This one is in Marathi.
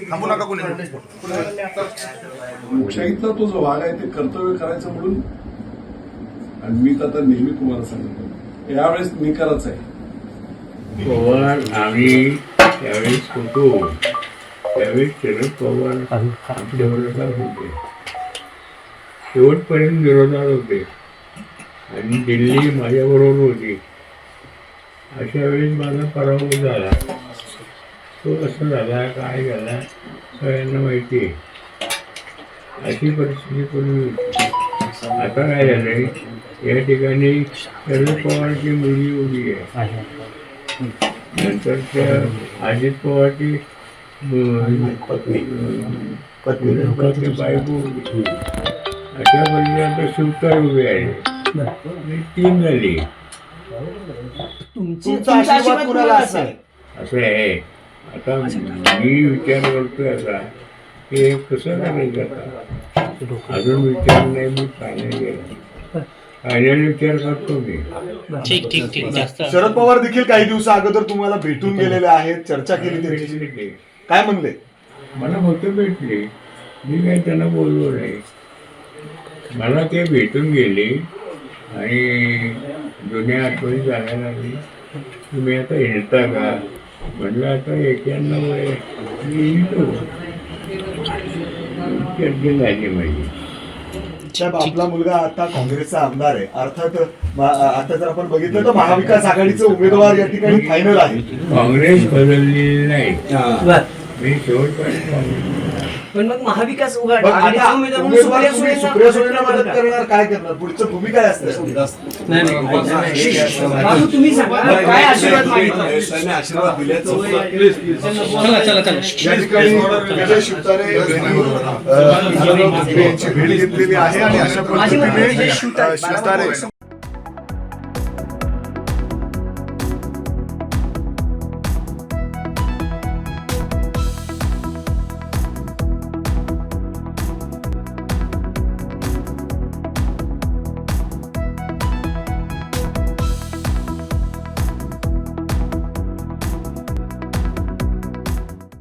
थांबू नका कोणी लोकशाहीतला तो जो भाग आहे ते कर्तव्य करायचं म्हणून आणि मी तर आता नेहमी तुम्हाला सांगितलं यावेळेस निकालाच आहे पवार आम्ही त्यावेळेस होतो त्यावेळेस शरद पवार आमच्या होते शेवटपर्यंत विरोधात होते आणि दिल्ली माझ्याबरोबर होती. अशा वेळेस माझा पराभव झाला. तो कसं झाला काय झाला सगळ्यांना माहिती आहे. अशी परिस्थिती पूर्वी होती? आता काय झालंय? या ठिकाणी शरद पवारची मुलगी उभी आहे. नंतर त्या अजित पवारची पत्नी. पत्नी बायको. अशा परिस्थितीत आता शिवतार उभे आहे. तीन झाली. तुमचा आशीर्वाद कुणाला असेल? असं आहे. आता मी विचार करतोय आता की हे कसं करायचं आता? अजून विचार नाही मी फायनल फायनल विचार करतो मी. ठीक ठीक ठीक. जास्त शरद पवार देखील काही दिवसा अगोदर तुम्हाला भेटून गेलेले आहेत चर्चा केली त्यांची भेटले. काय म्हणले? मला फक्त भेटले. मी काही त्यांना बोललो नाही. मला ते भेटून गेले. आणि जुन्या आठवणी जायला लागली. तुम्ही आता येता का? म्हटलं आता एक्याण्णव आहे. मी येतो. चर्चा झाली माझी. साहेब आपला मुलगा आता काँग्रेसचा आमदार आहे. अर्थात आता जर आपण बघितलं तर महाविकास आघाडीचे उमेदवार या ठिकाणी फायनल आहे. काँग्रेस बदललेली नाही. मी शेवटपर्यंत काँग्रेस पण मग महाविकास उघड. सुप्रिया सुळेंना मदत करणार. काय करणार? पुढचं भूमिका काय असते बाबू तुम्ही सांगा. काय आशीर्वाद मागितला? शिवतारे यांची भेट घेतलेली आहे आणि अशा पद्धतीने शिवतारे